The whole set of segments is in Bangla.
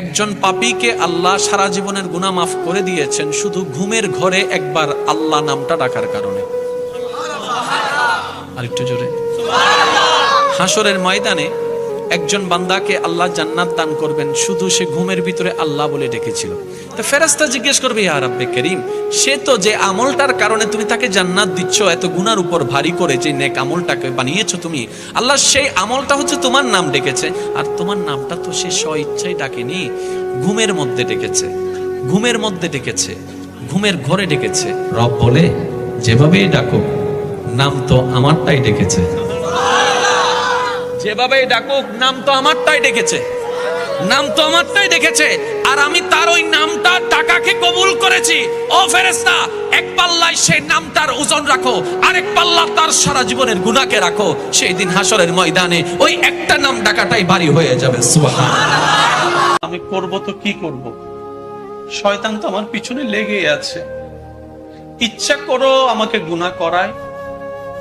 একজন পাপীকে আল্লাহ সারা জীবনের গুণা মাফ করে দিয়েছেন শুধু ঘুমের ঘরে একবার আল্লাহ নামটা ডাকার কারণে। আরেকটু জোরে। হাসরের ময়দানে একজন বান্দাকে আল্লাহ জান্নাত দান করবেন শুধু সে ঘুমের ভিতরে আল্লাহ বলে ডেকেছিল। তো ফেরাস্তা জিজ্ঞেস করবে ইয়া রাব্বে করিম সে তো যে আমলটার কারণে তুমি তাকে জান্নাত দিচ্ছ এত গুনার উপর ভারী করে যে নেক আমলটাকে বানিয়েছো তুমি আল্লাহ সেই আমলটা হচ্ছে তোমার নাম ডেকেছে আর তোমার নামটা তো সে স্ব ইচ্ছাই ডাকেনি ঘুমের মধ্যে ডেকেছে ঘুমের মধ্যে ডেকেছে ঘুমের ঘরে ডেকেছে। রব বলে যেভাবেই ডাকো নাম তো আমারটাই ডেকেছে। যেভাবে ডাকুক নাম তো আমারটাই ডেকেছে। নাম তো আমারটাই ডেকেছে আর আমি তার ওই নামটা টাকাকে কবুল করেছি। ও ফেরেস্তা এক পাল্লায় সেই নামটার ওজন রাখো। আরেক পাল্লা তার সারা জীবনের গুনাকে রাখো। সেই দিন হাসরের ময়দানে ওই একটা নাম ডাকাটাই ভারী হয়ে যাবে। আমি করব তো কি করব? শয়তান তো আমার পিছনে লেগেই আছে। ইচ্ছা করো আমাকে গুনাহ করায়,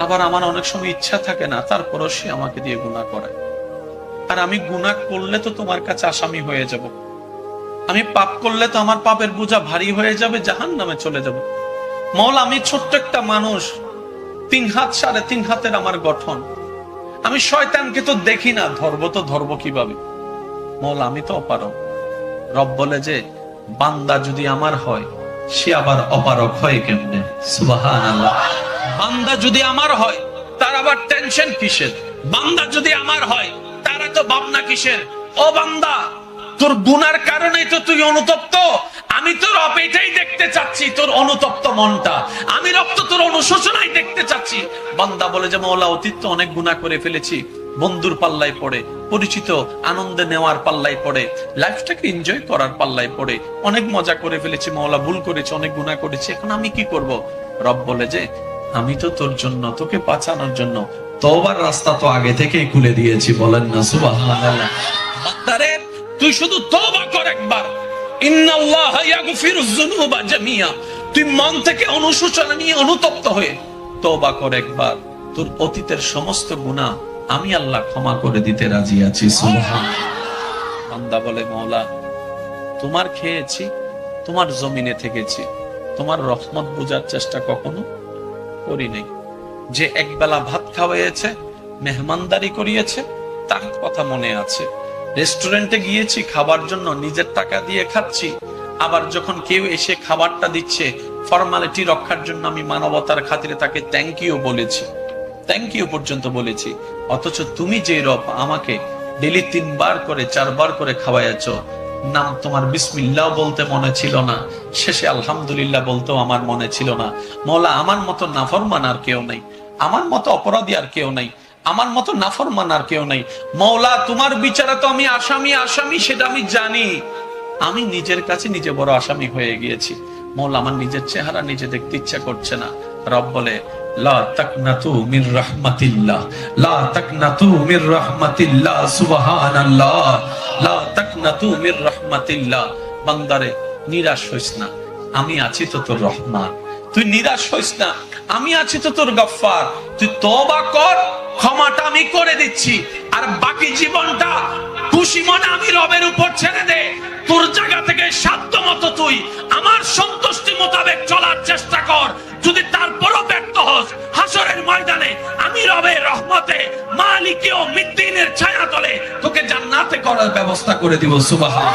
আবার আমার অনেক সময় ইচ্ছা থাকে না, তারপরও সে আমাকে দিয়ে গুণা করায়। আর আমি গুণা করলে তো তোমার কাছে আসামি হয়ে যাব। আমি পাপ করলে তো আমার পাপের বোঝা ভারী হয়ে যাবে জাহান নামে চলে যাব। মল আমি ছোট্ট একটা মানুষ। তিন হাত সাড়ে তিন হাতের আমার গঠন। আমি শয়তানকে তো দেখি না, ধরবো তো ধরবো কীভাবে? মল আমি তো অপারক রব বলে যে, বান্দা যদি আমার হয়, সে আবার অপারক হয় কেমনে? বান্দা যদি আমার হয়, তার আবার টেনশন কিসের? বান্দা যদি আমার হয় তো ভাবনা কিসের? ও বান্দা, তোর গুনার কারণেই তো তুই অনুতপ্ত। আমি তোর অপেটাই দেখতে চাচ্ছি, তোর অনুতপ্ত মনটা। আমি রক্ত তোর অনুশোচনাই দেখতে চাচ্ছি। বান্দা বলে যে, মৌলা, অতীত তো অনেক গুনাহ করে ফেলেছি। বন্ধুর পাল্লায় পড়ে, পরিচিত আনন্দে নেওয়ার পাল্লায় পড়ে, লাইফটাকে এনজয় করার পাল্লায় পড়ে। অনেক মজা করে ফেলেছি, মৌলা, ভুল করেছি, অনেক গুনাহ করেছি। এখন আমি কি করব? রব বলে যে, আমি তো তোর জন্য, তোকে বাঁচানোর জন্য তোবার রাস্তা তো আগে থেকেই খুলে দিয়েছি, বলেন না, সুবহানাল্লাহ। তুই শুধু তওবা কর একবার। তুই মন থেকে অনুশোচনা নিয়ে অনুতপ্ত হয়ে কর একবার। তোর অতীতের সমস্ত আমি আল্লাহ ক্ষমা করে দিতে রাজি আছি বলে, মওলা, তোমার খেয়েছি, তোমার জমিনে থেকেছি। তোমার রহমত বোঝার চেষ্টা কখনো করি নাই। যে একবেলা ভাত খাওয়াইয়েছে মেহমানদারি করিয়েছে, তার কথা মনে আছে। রেস্টুরেন্টে গিয়েছি, খাবার জন্য নিজের টাকা দিয়ে খাচ্ছি। আবার যখন কেউ এসে খাবারটা দিচ্ছে, ফর্মালিটি রক্ষার জন্য আমি মানবতার খাতিরে তাকে থ্যাংক ইউ বলেছি। থ্যাংক ইউ পর্যন্ত বলেছি। অথচ তুমি যে রব আমাকে ডেলি তিনবার করে, চারবার করে খাওয়াইয়াছ, নাম তোমার বিসমিল্লাহ বলতে মনে ছিল না। শেষে আলহামদুলিল্লাহ বলতেও আমার মনে ছিল না। মৌলা, আমার মতো নাফরমান আর কেউ নেই। আমার মতো অপরাধী আর কেউ নেই। আমার মতো নাফরমান আর কেউ নেই। মৌলা, তোমার বিচারে তো আমি আসামি আসামি সেটা আমি জানি। আমি নিজের কাছে নিজে বড় আসামি হয়ে গিয়েছি। মৌলা, আমার নিজের চেহারা নিজে দেখতে ইচ্ছা করছে না। রব বলে আমি আছি তো তোর রহমান। তুই নিরাশ হইস না। আমি আছি তো তোর গফফার। তুই তওবা কর, ক্ষমাটা আমি করে দিচ্ছি। আর বাকি জীবনটা খুশি মনে আমি রবের উপর ছেড়ে দে। তোর জায়গা থেকে সাধ্য মতো তুই আমার সন্তুষ্টি মোতাবেক চলার চেষ্টা কর। যদি তারপরও ব্যর্থ হস, হাসরের ময়দানে আমি রবের রহমতে মালিকে ও মিদ্দিনের ছায়া তলে তোকে জান্নাতে করার ব্যবস্থা করে দিব, সুবহান।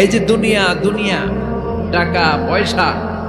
এই যে দুনিয়া দুনিয়া, টাকা, পয়সা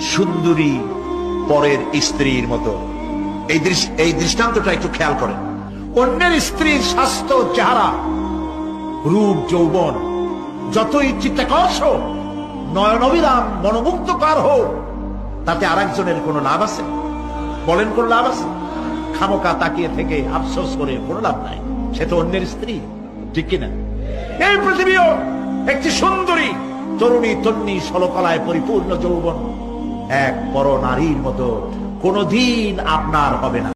সুন্দরী পরের স্ত্রীর মতো। এই এই দৃষ্টান্তটা একটু খেয়াল করেন অন্যের স্ত্রীর স্বাস্থ্য, চেহারা, রূপ, যৌবন, যতই চিত্তাকর্ষ, নয়ন অবিরাম মনোমুগ্ধকর হোক, তাতে আরেকজনের কোনো লাভ আছে? বলেন কোন লাভ আছে? খামোকা তাকিয়ে থেকে আফসোস করে কোনো লাভ নাই। সে তো অন্যের স্ত্রী, ঠিক কিনা? এই পৃথিবীও একটি সুন্দরী, তরুণী, তন্নি, সলকলায় পরিপূর্ণ যৌবন। এক পর নারীর মতো। কোনদিন আপনার হবে না।